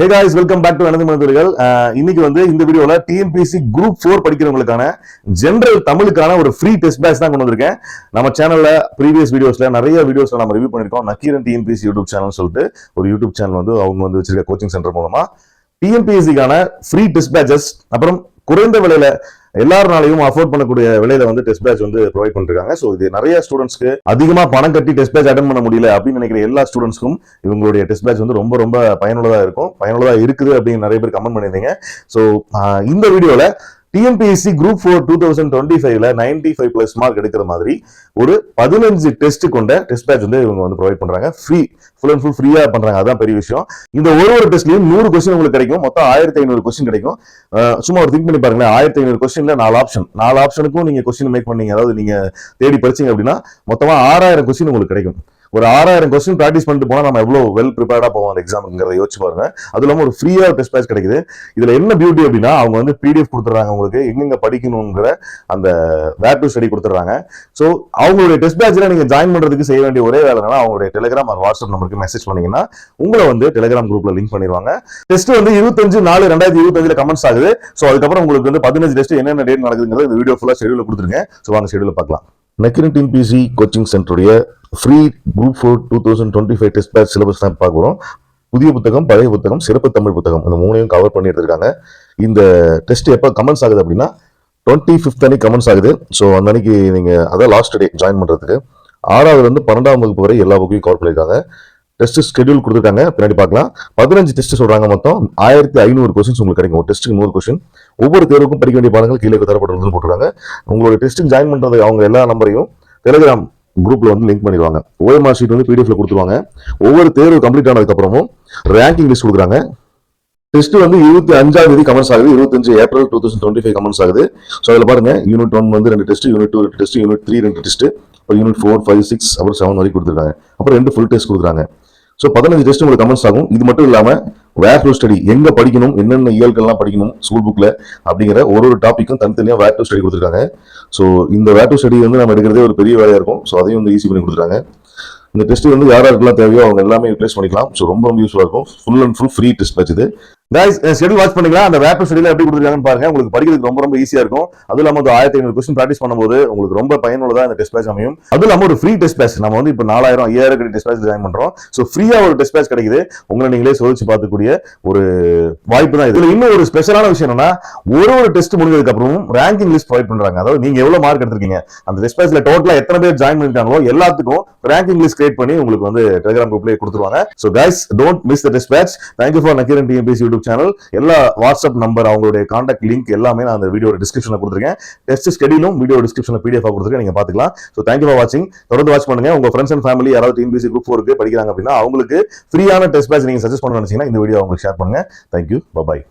Hey guys welcome back to எனது மனிதர்கள் இன்னைக்கு வந்து இந்த வீடியோல டிஎன்பிசி குரூப் ஃபோர் படிக்கிறவங்களுக்கான ஜெனரல் தமிழுக்கான ஒரு ஃப்ரீ டெஸ்ட் பேட்ச் தான் கொண்டு வந்திருக்கேன். நம்ம சேனல்ல ப்ரீவியஸ் வீடியோஸ்ல நிறைய வீடியோஸ்ல நம்ம ரிவ்யூ பண்ணிருக்கோம் நக்கீரன் டிஎன்பிசி யூடியூப் சேனல் சொல்லிட்டு ஒரு யூடியூப் சேனல் வந்து அவங்க வந்து வச்சிருக்க கோச்சிங் சென்டர் மூலமா டிஎன்பிஎஸ்சிக்கான ஃப்ரீ டெஸ்ட் பேட்சஸ் அப்புறம் குறைந்த விலையில எல்லாருனாலையும் அஃபோர்ட் பண்ணக்கூடிய விலையில வந்து டெஸ்ட் பேட்ச் வந்து ப்ரொவைட் பண்ணிருக்காங்க. ஸோ இது நிறைய ஸ்டூடெண்ட்ஸ்க்கு அதிகமா பணம் கட்டி டெஸ்ட் பேட்ச் அட்டன் பண்ண முடியல அப்படின்னு நினைக்கிற எல்லா ஸ்டூடெண்ட்ஸ்க்கும் இவங்களுடைய டெஸ்ட் பேட்ச் வந்து ரொம்ப ரொம்ப பயனுள்ளதாக இருக்கும். பயனுள்ளதாக இருக்குது அப்படின்னு நிறைய பேர் கமெண்ட் பண்ணியிருந்தீங்க. ஸோ இந்த வீடியோவில் TNPSC group four two thousand twenty ஃபைவ்ல நைன்டி ஃபைவ் பிளஸ் மார்க் எடுக்கிற மாதிரி ஒரு பதினஞ்சு டெஸ்ட் கொண்ட டெஸ்ட் பேட்ச் வந்து இவங்க வந்து ப்ரொவைட் பண்றாங்க. ஃப்ரீ ஃபுல் அண்ட் ஃபுல் ஃப்ரீயா பண்றாங்க. அதான் பெரிய விஷயம். இந்த ஒரு ஒரு டெஸ்ட்லயும் நூறு கொஸ்டின் உங்களுக்கு கிடைக்கும். மொத்தம் ஆயிரத்தி ஐநூறு கொஸ்டின் கிடைக்கும். சும்மா ஒரு திங்க் பண்ணி பாருங்களேன். ஆயிரத்தி ஐநூறு கொஸ்டின்ல நாலு ஆப்ஷன் நாலு ஆப்ஷனுக்கும் நீங்க கொஸ்டின் மேக் பண்ணீங்க. அதாவது நீங்க தேடி படிச்சீங்க அப்படின்னா மொத்தமா ஆறாயிரம் கொஸ்டின் உங்களுக்கு கிடைக்கும். ஒரு ஆறாயிரம் கொஸ்டின் ப்ராக்டிஸ் பண்ணிட்டு போனா நம்ம எவ்வளவு வெல் ப்ரிப்பேர்டா போவோம் அந்த யோசிச்சு பாருங்க. அது இல்லாம ஒரு ஃப்ரீயா டெஸ்ட் பேட்ச் கிடைக்குது. இதுல என்ன பியூட்டி அப்படின்னா அவங்க வந்து பிடிஎஃப் கொடுத்துறாங்க உங்களுக்கு எங்கெங்க படிக்கணுங்கிற அந்த வேர் டு ஸ்டடி கொடுத்துறாங்க ஸோ அவங்களுடைய டெஸ்ட் பேட்ச்ல நீங்க ஜாயின் பண்றதுக்கு செய்ய வேண்டிய ஒரே வேலை என்னன்னா அவங்களுடைய டெலிகிராம் ஆர் வாட்ஸ்அப் நம்பருக்கு மெசேஜ் பண்ணீங்கன்னா உங்களை வந்து டெலிகிராம் குரூப்ல லிங்க் பண்ணிடுவாங்க டெஸ்ட் வந்து இருபத்தஞ்சு நாலு ரெண்டாயிரத்தி இருபத்தஞ்சுல கமெண்ட்ஸ் ஆகுது. ஸோ அதுக்கப்புறம் உங்களுக்கு வந்து பதினஞ்சு டெஸ்ட் என்னென்ன டேட் நடக்குதுங்கிறது இந்த வீடியோ ஃபுல்லாக ஷெடியூல் கொடுத்துருங்க. ஸோ வாங்க ஷெடியூல் பார்க்கலாம். Nakkeeran TNPSC coaching சென்டருடைய free group four two thousand twenty five test batch syllabus தான் பார்க்குறோம் புதிய புத்தகம் பழைய புத்தகம் சிறப்பு தமிழ் புத்தகம் இந்த மூணையும் கவர் பண்ணி எடுத்திருக்காங்க இந்த டெஸ்ட் எப்போ கமெண்ட்ஸ் ஆகுது அப்படின்னா டுவெண்ட்டி ஃபிஃப்த் அன்னைக்கு கமெண்ட்ஸ் ஆகுது. ஸோ அந்த அன்னைக்கு நீங்கள் அதான் லாஸ்ட் டே ஜாயின் பண்ணுறதுக்கு ஆறாவதுலேருந்து பன்னெண்டாம் வகுப்பு வரை எல்லா புக்கையும் கவர் பண்ணியிருக்காங்க. டெஸ்ட் ஸ்கெடியூல் கொடுத்துருக்காங்க. பின்னாடி பார்க்கலாம். பதினஞ்சு டெஸ்ட் சொல்றாங்க மொத்தம். ஆயிரத்தி ஐநூறு கொஸ்டின்ஸ் உங்களுக்கு கிடைக்கும். ஒரு டெஸ்ட்டுக்கு நூறு கொஸ்டின் ஒவ்வொரு தேர்வுக்கும் படிக்க வேண்டிய பாடங்கள் கீழே தரப்பட்டுள்ளதுன்னு போட்டுருக்காங்க. உங்களோட டெஸ்ட்டுக்கு ஜாயின் பண்ணுறது அவங்க எல்லா நம்பரையும் டெலிகிராம் குரூப்பில் வந்து லிங்க் பண்ணிடுவாங்க. ஓஎம்ஆர் ஷீட் வந்து பிடிஎஃப்ல கொடுத்துருவாங்க. ஒவ்வொரு தேர்வு கம்ப்ளீட் ஆனதுக்கப்புறமும் ரேங்கிங் லிஸ்ட் கொடுக்குறாங்க. டெஸ்ட் வந்து இருபத்தி அஞ்சாம் தேதி கமெண்ட்ஸ் ஆகுது. இருபத்தஞ்சு April two thousand twenty five commence ஆகுது. ஸோ அதில் பாருங்க. யூனிட் ஒன் வந்து ரெண்டு டெஸ்ட் யூனிட் டூ ரெண்டு டெஸ்ட் யூனிட் த்ரீ ரெண்டு டெஸ்ட் அப்புறம் யூனிட் ஃபோர் ஃபைவ் சிக்ஸ் அப்புறம் செவன் வரைக்கும் கொடுத்துருக்காங்க. அப்புறம் ரெண்டு ஃபுல் டெஸ்ட் கொடுக்குறாங்க. ஸோ பதினஞ்சு டெஸ்ட் உங்களுக்கு கமெண்ட்ஸ் ஆகும். இது மட்டும் இல்லாமல் வேர் டு ஸ்டடி எங்கே படிக்கணும் என்னென்ன இயல்கள்லாம் படிக்கணும் ஸ்கூல் புக்கில் அப்படிங்கிற ஒரு ஒரு டாப்பிக்கும் தனித்தனியாக வேர் டு ஸ்டடி கொடுத்துருக்காங்க. ஸோ இந்த வேர் டு ஸ்டடி வந்து நம்ம எடுக்கிறதே ஒரு பெரிய வேலையாக இருக்கும். ஸோ அதையும் வந்து ஈஸி பண்ணி கொடுத்துருக்காங்க. இந்த டெஸ்ட் வந்து யார் யாருக்கெல்லாம் தேவையோ அவங்க எல்லாமே யூட்டிலைஸ் பண்ணிக்கலாம். ஸோ ரொம்ப ரொம்ப யூஸ்ஃபுல்லாக இருக்கும். Full and full free test batch இது. கைஸ் ஷெடியூல் வாட்ச் பண்ணிக்கலாம். அந்த ரேப்பர் ஷெடியூல் எப்படி கொடுத்துருக்காங்கன்னு பாருங்க. உங்களுக்கு படிக்கிறதுக்கு ரொம்ப ரொம்ப ஈஸியா இருக்கும். அதுவும் இல்லாமல் ஒரு ஆயிரத்தி ஐநூறு கொஸ்டின் ப்ராக்டிஸ் பண்ணும்போது உங்களுக்கு ரொம்ப பயனுள்ளதா இந்த டெஸ்ட் பேட்ச் அமையும். அதுவும் இல்லாமல் ஒரு ஃப்ரீ டெஸ்ட் பேட்ச் நம்ம வந்து இப்போ நாலாயிரம் ஐயாயிரம் கிட்ட டெஸ்ட் பேட்ச் ஜாயின் பண்றோம். ஸோ ஃப்ரீயா ஒரு டெஸ்ட் பேட்ச் கிடைக்குது. உங்களை நீங்களே சோதிச்சு பார்க்கக்கூடிய ஒரு வாய்ப்பு தான் இதுல இன்னும் ஒரு ஸ்பெஷலான விஷயம் என்னன்னா ஒரு ஒரு டெஸ்ட் முடிஞ்சதுக்கு அப்புறமும் ரேங்கிங் லிஸ்ட் ப்ரொவைட் பண்றாங்க. அதாவது நீங்க எவ்வளவு மார்க் எடுத்திருக்கீங்க? அந்த டெஸ்ட் பேட்ச்ல டோட்டலா எத்தனை பேர் ஜாயின் பண்ணிருக்காங்களோ எல்லாத்துக்கும் ரேங்கிங் லிஸ்ட் கிரியேட் பண்ணி உங்களுக்கு வந்து டெலிகிராம் குரூப்லேயே கொடுத்துருவாங்க. So guys don't miss the test batch thank you for Nakkeeran TNPSC YouTube channel எல்லா வாட்ஸ்அப் நம்பர் அவங்களுடைய காண்டாக்ட் லிங்க் எல்லாமே நான் அந்த வீடியோ டிஸ்கிரிப்ஷனில் கொடுத்துருக்கேன். டெஸ்ட் ஸ்கெடியூலும் வீடியோ டிஸ்கிரிப்ஷனில் பிடிஎஃப் கொடுத்துருக்கேன் நீங்கள் பார்த்துக்கலாம். ஸோ தேங்க்யூ ஃபார் வாட்சிங் தொடர்ந்து வாட்ச் பண்ணுங்க. உங்க ஃப்ரெண்ட்ஸ் அண்ட் ஃபேமிலி யாராவது டிஎன்பிசி குரூப் ஃபோருக்கு படிக்கிறாங்க அப்படின்னா அவங்களுக்கு ஃப்ரீயான டெஸ்ட் பேட்ச் நீங்கள் சஜஸ்ட் பண்ண நினச்சிங்கன்னா இந்த வீடியோ அவங்களுக்கு ஷேர் பண்ணுங்க. Thank you bye